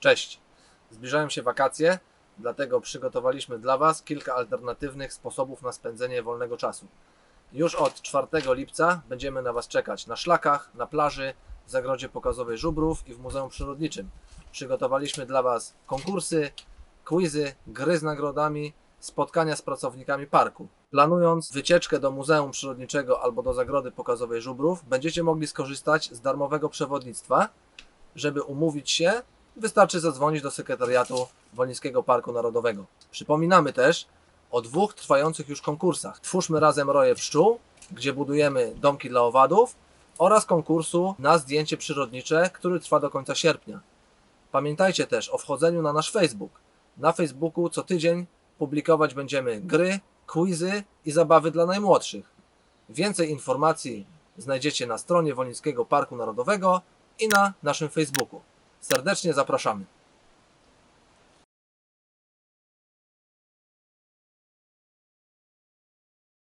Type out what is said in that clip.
Cześć! Zbliżają się wakacje, dlatego przygotowaliśmy dla Was kilka alternatywnych sposobów na spędzenie wolnego czasu. Już od 4 lipca będziemy na Was czekać na szlakach, na plaży, w zagrodzie pokazowej Żubrów i w Muzeum Przyrodniczym. Przygotowaliśmy dla Was konkursy, quizy, gry z nagrodami, spotkania z pracownikami parku. Planując wycieczkę do Muzeum Przyrodniczego albo do zagrody pokazowej Żubrów, będziecie mogli skorzystać z darmowego przewodnictwa. Żeby umówić się, wystarczy zadzwonić do sekretariatu Wolińskiego Parku Narodowego. Przypominamy też o dwóch trwających już konkursach. Twórzmy razem roje pszczół, gdzie budujemy domki dla owadów oraz konkursu na zdjęcie przyrodnicze, który trwa do końca sierpnia. Pamiętajcie też o wchodzeniu na nasz Facebook. Na Facebooku co tydzień publikować będziemy gry, quizy i zabawy dla najmłodszych. Więcej informacji znajdziecie na stronie Wolińskiego Parku Narodowego i na naszym Facebooku. Serdecznie zapraszamy.